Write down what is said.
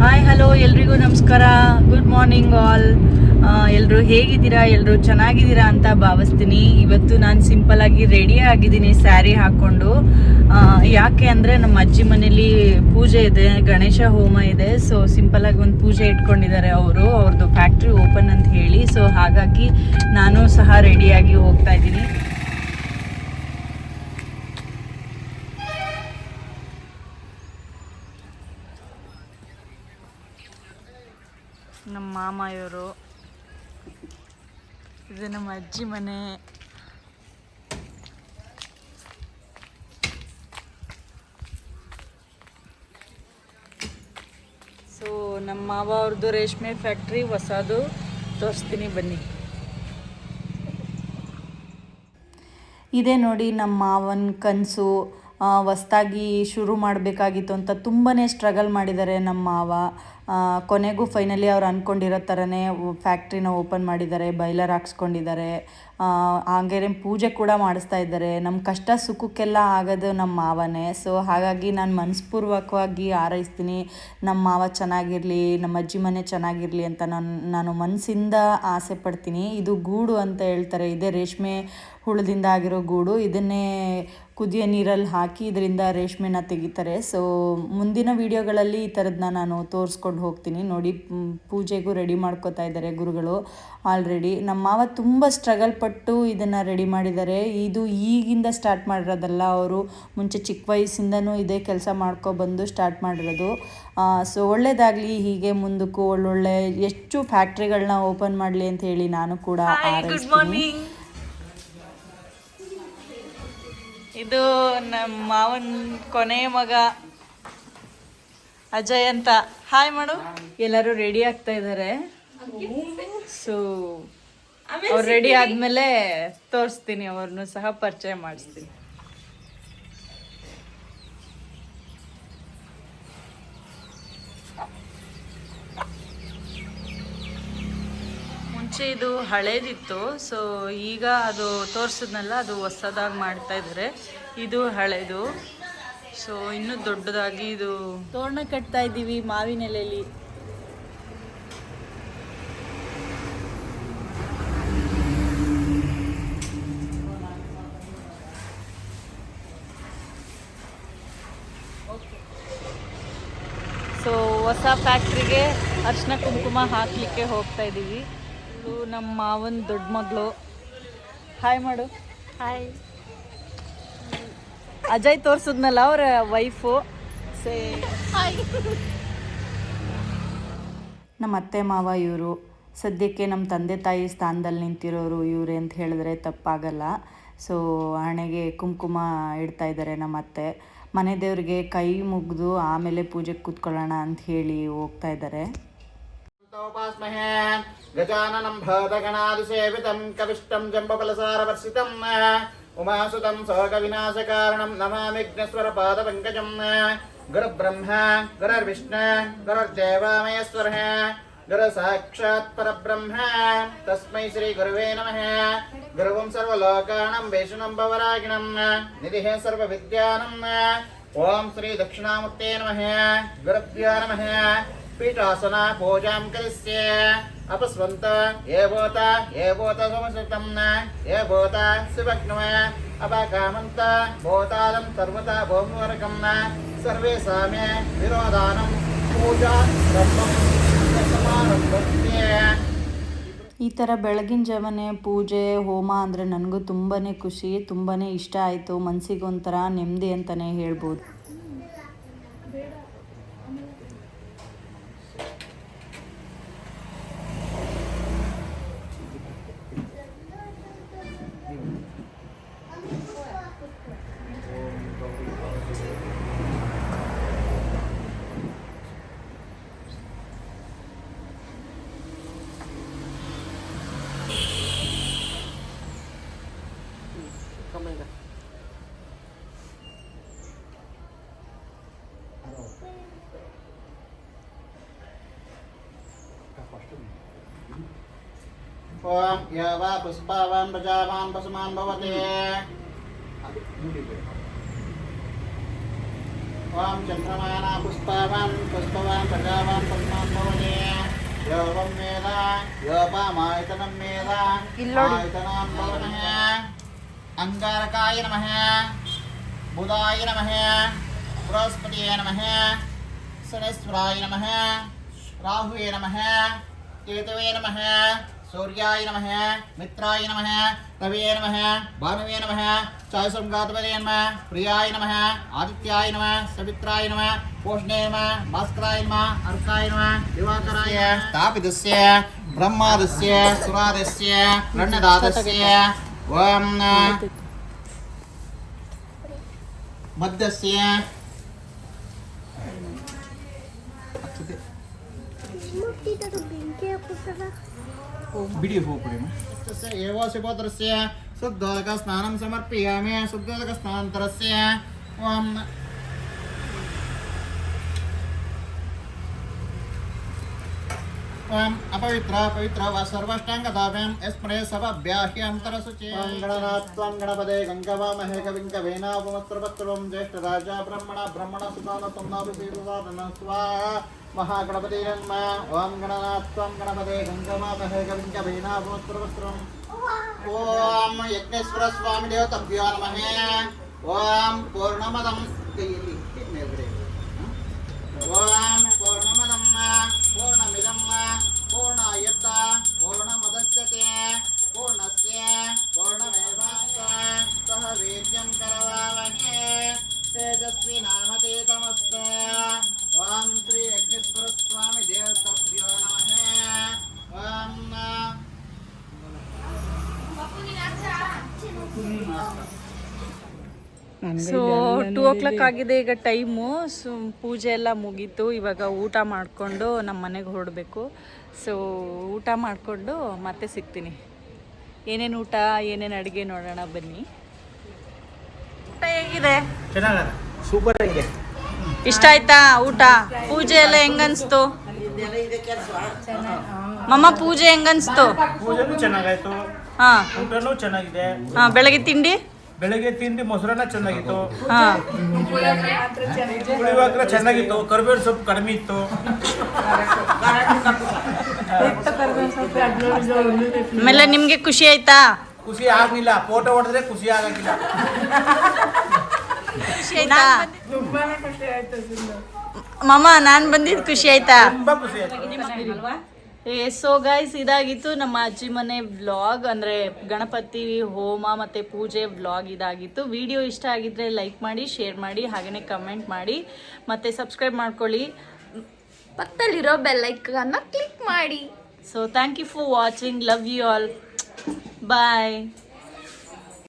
Hi hello ಎಲ್ರಿಗೂ ನಮಸ್ಕಾರ. Good morning all ಎಲ್ಲರೂ ಹೇಗಿದ್ದೀರಾ? ಎಲ್ಲರೂ ಚೆನ್ನಾಗಿದ್ದೀರಾ ಅಂತ ಭಾವಿಸ್ತೀನಿ. ಇವತ್ತು ನಾನು ಸಿಂಪಲ್ ಆಗಿ ರೆಡಿ ಆಗಿದ್ದೀನಿ ಸ್ಯಾರಿ ಹಾಕ್ಕೊಂಡು ಯಾಕೆ ಅಂದರೆ ನಮ್ಮ ಅಜ್ಜಿ ಮನೇಲಿ ಪೂಜೆ ಇದೆ, ಗಣೇಶ ಹೋಮ ಇದೆ. ಸೊ ಸಿಂಪಲ್ ಆಗಿ ಒಂದು ಪೂಜೆ ಇಟ್ಕೊಂಡಿದ್ದಾರೆ ಅವರು. ಅವ್ರದ್ದು ಫ್ಯಾಕ್ಟ್ರಿ ಓಪನ್ ಅಂತ ಹೇಳಿ. ಸೊ ಹಾಗಾಗಿ ನಾನು ಸಹ ರೆಡಿಯಾಗಿ ಹೋಗ್ತಾ ಇದ್ದೀನಿ. ನಮ್ಮ ಮಾಮ ಇವರು ಇದು ನಮ್ಮ ಅಜ್ಜಿ ಮನೆ. ಸೊ ನಮ್ಮ ಮಾವ ಅವ್ರದ್ದು ರೇಷ್ಮೆ ಫ್ಯಾಕ್ಟ್ರಿ ಹೊಸದು ತೋರಿಸ್ತೀನಿ ಬನ್ನಿ. ಇದೇ ನೋಡಿ ನಮ್ಮ ಮಾವನ ಕನಸು ಹೊಸ್ದಾಗಿ ಶುರು ಮಾಡಬೇಕಾಗಿತ್ತು ಅಂತ ತುಂಬಾ ಸ್ಟ್ರಗಲ್ ಮಾಡಿದ್ದಾರೆ ನಮ್ಮ ಮಾವ. ಕೊನೆಗೂ ಫೈನಲಿ ಅವ್ರು ಅಂದ್ಕೊಂಡಿರೋ ಥರನೇ ಫ್ಯಾಕ್ಟ್ರಿನ ಓಪನ್ ಮಾಡಿದ್ದಾರೆ ಬೈಲರ್ ಹಾಕ್ಸ್ಕೊಂಡಿದ್ದಾರೆ. ಹಾಗೆ ಪೂಜೆ ಕೂಡ ಮಾಡಿಸ್ತಾ ಇದ್ದಾರೆ. ನಮ್ಮ ಕಷ್ಟ ಸುಖಕ್ಕೆಲ್ಲ ಆಗೋದು ನಮ್ಮ ಮಾವನೇ. ಸೊ ಹಾಗಾಗಿ ನಾನು ಮನಸ್ಪೂರ್ವಕವಾಗಿ ಹಾರೈಸ್ತೀನಿ. ನಮ್ಮ ಮಾವ ಚೆನ್ನಾಗಿರಲಿ ನಮ್ಮ ಅಜ್ಜಿ ಮನೆ ಚೆನ್ನಾಗಿರಲಿ ಅಂತ ನಾನು ನಾನು ಮನಸ್ಸಿಂದ ಆಸೆ ಪಡ್ತೀನಿ. ಇದು ಗೂಡು ಅಂತ ಹೇಳ್ತಾರೆ. ಇದೇ ರೇಷ್ಮೆ ಹುಳದಿಂದ ಆಗಿರೋ ಗೂಡು. ಇದನ್ನೇ ಕುದಿಯ ನೀರಲ್ಲಿ ಹಾಕಿ ಇದರಿಂದ ರೇಷ್ಮೆನ ತೆಗಿತಾರೆ. ಸೊ ಮುಂದಿನ ವೀಡಿಯೋಗಳಲ್ಲಿ ಈ ಥರದನ್ನ ನಾನು ತೋರಿಸ್ಕೊಂಡು ಹೋಗ್ತೀನಿ. ನೋಡಿ ಪೂಜೆಗೂ ರೆಡಿ ಮಾಡ್ಕೋತಾ ಇದ್ದಾರೆ ಗುರುಗಳು. ಆಲ್ರೆಡಿ ನಮ್ಮ ಮಾವ ತುಂಬ ಸ್ಟ್ರಗಲ್ ಪಟ್ಟು ಇದನ್ನು ರೆಡಿ ಮಾಡಿದ್ದಾರೆ. ಇದು ಈಗಿಂದ ಸ್ಟಾರ್ಟ್ ಮಾಡಿರೋದಲ್ಲ ಅವರು. ಮುಂಚೆ ಚಿಕ್ಕ ವಯಸ್ಸಿಂದನೂ ಇದೇ ಕೆಲಸ ಮಾಡ್ಕೊಬಂದು ಸ್ಟಾರ್ಟ್ ಮಾಡಿರೋದು. ಸೊ ಒಳ್ಳೇದಾಗಲಿ ಹೀಗೆ ಮುಂದಕ್ಕೂ ಒಳ್ಳೊಳ್ಳೆ ಎಷ್ಟು ಫ್ಯಾಕ್ಟ್ರಿಗಳನ್ನ ಓಪನ್ ಮಾಡಲಿ ಅಂತ ಹೇಳಿ ನಾನು ಕೂಡ ಇದು ನಮ್ಮ ಮಾವನ ಕೊನೆಯ ಮಗ. ಅಜಯ್ ಅಂತ. ಹಾಯ್ ಮಾಡು ಎಲ್ಲರೂ ರೆಡಿ ಆಗ್ತಾ ಇದ್ದಾರೆ ಸೊ ಅವ್ರು ರೆಡಿ ಆದ್ಮೇಲೆ ತೋರಿಸ್ತೀನಿ ಅವ್ರನ್ನು ಸಹ ಪರಿಚಯ ಮಾಡಿಸ್ತೀನಿ. ಮುಂಚೆ ಇದು ಹಳೇದಿತ್ತು ಸೊ ಈಗ ಅದು ತೋರಿಸಿದ್ನಲ್ಲ ಅದು ಹೊಸದಾಗಿ ಮಾಡ್ತಾ ಇದ್ದಾರೆ ಇದು ಹಳೇದು. ಸೊ ಇನ್ನೂ ದೊಡ್ಡದಾಗಿ ಇದು ತೋರಣ ಕಟ್ತಾ ಇದ್ದೀವಿ ಮಾವಿನ ಎಲೆಯಲ್ಲಿ ಸೊ ಹೊಸ ಫ್ಯಾಕ್ಟ್ರಿಗೆ ಅರ್ಶಿನ ಕುಂಕುಮ ಹಾಕಲಿಕ್ಕೆ ಹೋಗ್ತಾ ಇದ್ದೀವಿ. ಇದು ನಮ್ಮ ಮಾವನ ದೊಡ್ಡ ಮಗಳು. ಹಾಯ್ ಮಾಡು. ಹಾಯ್ ಅಜಯ್ ತೋರ್ಸಿದ್ನಲ್ಲ ಅವ್ರ ವೈಫು. ಸೇ. ನಮ್ಮ ಅತ್ತೆ ಮಾವ ಇವರು. ಸದ್ಯಕ್ಕೆ ನಮ್ಮ ತಂದೆ ತಾಯಿ ಸ್ಥಾನದಲ್ಲಿ ನಿಂತಿರೋರು ಇವರೇ ಅಂತ ಹೇಳಿದ್ರೆ ತಪ್ಪಾಗಲ್ಲ. ಸೊ ಹಣೆಗೆ ಕುಂಕುಮ ಇಡ್ತಾ ಇದ್ದಾರೆ ನಮ್ಮ ಅತ್ತೆ. ಮನೆ ದೇವ್ರಿಗೆ ಕೈ ಮುಗಿದು ಆಮೇಲೆ ಪೂಜೆಗೆ ಕೂತ್ಕೊಳ್ಳೋಣ ಅಂತ ಹೇಳಿ ಹೋಗ್ತಾ ಇದ್ದಾರೆ. ఉమాసుతం శోక వినాశకారణం నమామిఘ్నేశ్వర పాద పంకజం గురు బ్రహ్మ గురర్విష్ణు గురుర్దేవామయేశ్వర గురు సాక్షాత్ పరబ్రహ్మ తస్మై శ్రీ గురువే నమ. గురువం సర్వలోకాణం వేషణం భవరాగిణం. నిధి సర్వ విద్యానం ఓం శ్రీ దక్షిణామూర్తే నమ. గురుభ్యో నమ. पीठासन पूजां करिष्ये अपस्वन्त ये भूत ये भूत समसृतं ये भूत शिवग्नव अपकामन्त भूतालं सर्वता भौमवर्गं सर्वे सामे विरोधानं पूजा सर्वं समारभ्यते ಈ ಥರ ಬೆಳಗಿನ ಜಾವನೆ ಪೂಜೆ ಹೋಮ ಅಂದರೆ ನನಗೂ ತುಂಬಾ ಖುಷಿ ತುಂಬಾ ಇಷ್ಟ ಆಯಿತು ಮನಸ್ಸಿಗೆ ಒಂಥರ ನೆಮ್ಮದಿ ಅಂತಲೇ ಹೇಳ್ಬೋದು ॐ य वा पुष्पावान् प्रजावान् पशुमान् भवति ॐ चन्द्रमाना पुष्पवान् पुष्पवान् प्रजावान् पद्मान् भवने योगं योपामायतनं आयतनां अङ्गारकाय नमः बुधाय नमः बृहस्पतये नमः शनेश्वराय नमः ராகுவே நமக கேதுவே நமக சூர்யாய நமக மித்ராய நமக ரவே நமக பானுவே நமக சாயசம்காதபதே நம பிரியாய நமக ஆதித்யாய நம சவித்ராய நம போஷ்ணே நம பாஸ்கராய நம அர்க்காய நம திவாகராய ஸ்தாபிதஸ்ய பிரம்மாதஸ்ய சுராதஸ்ய ரண்ணதாதஸ்ய ஓம் மத்தஸ்ய ಬಿಡಿ ಹೋಗ್ಬಿಡಿ ಏವೋ ಶಿವೋದ್ರಸ್ಯ ಶುದ್ಧೋದಕ ಸ್ನಾನಂ ಸಮರ್ಪಯಾಮಿ. ಶುದ್ಧೋದಕ ಸ್ನಾನಂತರಸ್ಯ. ಓಂ त्वाम् अपवित्रा, पवित्रा वा सर्वाष्टाङ्गदाभ्यां स्मरे सभभ्याह्यन्तरशुचे गणनात् त्वां गणपदे गङ्गवामहे कविङ्गवेनापमत्रपत्रं ज्येष्ठराजा ब्रह्मणा ब्रह्मणसुतान त्वं स्वाहा महागणपति जन्म। ॐ गणनात् त्वं गणपदे गङ्गवामहे कविङ्गवेनापमत्रपत्रम् ॐ यज्ञेश्वरस्वामिदेवतभ्यो नमः। ॐ पूर्णमदं ಪೂರ್ಣಸ್ಯ ಪೂರ್ಣಮೇವಾಂಶ ಸಹ ವೀರ್ಯಂ करवावहे ತೇಜಸ್ವಿ ॐ श्री अग्निस्वरस्वामि देवतभ्यो ಸ್ವಾಮಿ ॐ ಸೊ ಟೂ ಓ ಕ್ಲಾಕ್ ಆಗಿದೆ ಈಗ ಟೈಮು ಸೊ ಪೂಜೆ ಎಲ್ಲ ಮುಗೀತು. ಇವಾಗ ಊಟ ಮಾಡಿಕೊಂಡು ನಮ್ಮ ಮನೆಗೆ ಹೊರಡಬೇಕು. ಸೊ ಊಟ ಮಾಡಿಕೊಂಡು ಮತ್ತೆ ಸಿಗ್ತೀನಿ. ಏನೇನು ಊಟ ಏನೇನು ಅಡುಗೆ ನೋಡೋಣ ಬನ್ನಿ. ಊಟ ಹೇಗಿದೆ? ಸೂಪರ್ ಆಗಿದೆ. ಇಷ್ಟ ಆಯ್ತಾ ಊಟ? ಪೂಜೆ ಎಲ್ಲ ಹೆಂಗನ್ಸ್ತು? ಮಮ್ಮ ಪೂಜೆ ಹೆಂಗನ್ಸ್ತು? ಪೂಜೆನೂ ಚೆನ್ನಾಗಾಯ್ತು. ಹಾ. ಊಟನೂ ಚೆನ್ನಾಗಿದೆ. ಹಾ ಬೆಳಗ್ಗೆ ತಿಂಡಿ? ಬೆಳಗ್ಗೆ ತಿಂಡಿ ಮೊಸರನ್ನ ಚೆನ್ನಾಗಿತ್ತು. ಹಾ. ಪುಳಿಯೋಗರೆ ಚೆನ್ನಾಗಿತ್ತು. ಕರಿಬೇವು ಸೊಪ್ಪು ಕಡಿಮೆ ಇತ್ತು. ಆಮೇಲೆ ನಿಮ್ಗೆ ಖುಷಿ ಆಯ್ತಾ? ಖುಷಿ ಆಗ್ಲಿಲ್ಲ ಫೋಟೋ ಹೊಡೆದ್ರೆ ಖುಷಿ ಆಗಕ್ಕಿಲ್ಲ ಖುಷಿ ಆಯ್ತಾ? ಮಮ್ಮ ನಾನ್ ಬಂದಿದ್ ಖುಷಿ ಆಯ್ತಾ? ತುಂಬಾ ಖುಷಿ ಆಯ್ತು. ಸೊ ಗೈಸ್ ಇದಾಗಿತ್ತು ನಮ್ಮ ಅಜ್ಜಿ ಮನೆ ವ್ಲಾಗ್ ಅಂದರೆ ಗಣಪತಿ ಹೋಮ ಮತ್ತು ಪೂಜೆ ವ್ಲಾಗ್ ಇದಾಗಿತ್ತು. ವಿಡಿಯೋ ಇಷ್ಟ ಆಗಿದ್ರೆ ಲೈಕ್ ಮಾಡಿ ಶೇರ್ ಮಾಡಿ ಹಾಗೆಯೇ ಕಮೆಂಟ್ ಮಾಡಿ. ಮತ್ತು ಸಬ್ಸ್ಕ್ರೈಬ್ ಮಾಡ್ಕೊಳ್ಳಿ. ಪಕ್ಕದಲ್ಲಿರೋ ಬೆಲ್ಲೈಕನ್ನ ಕ್ಲಿಕ್ ಮಾಡಿ. So thank you for watching love you all bye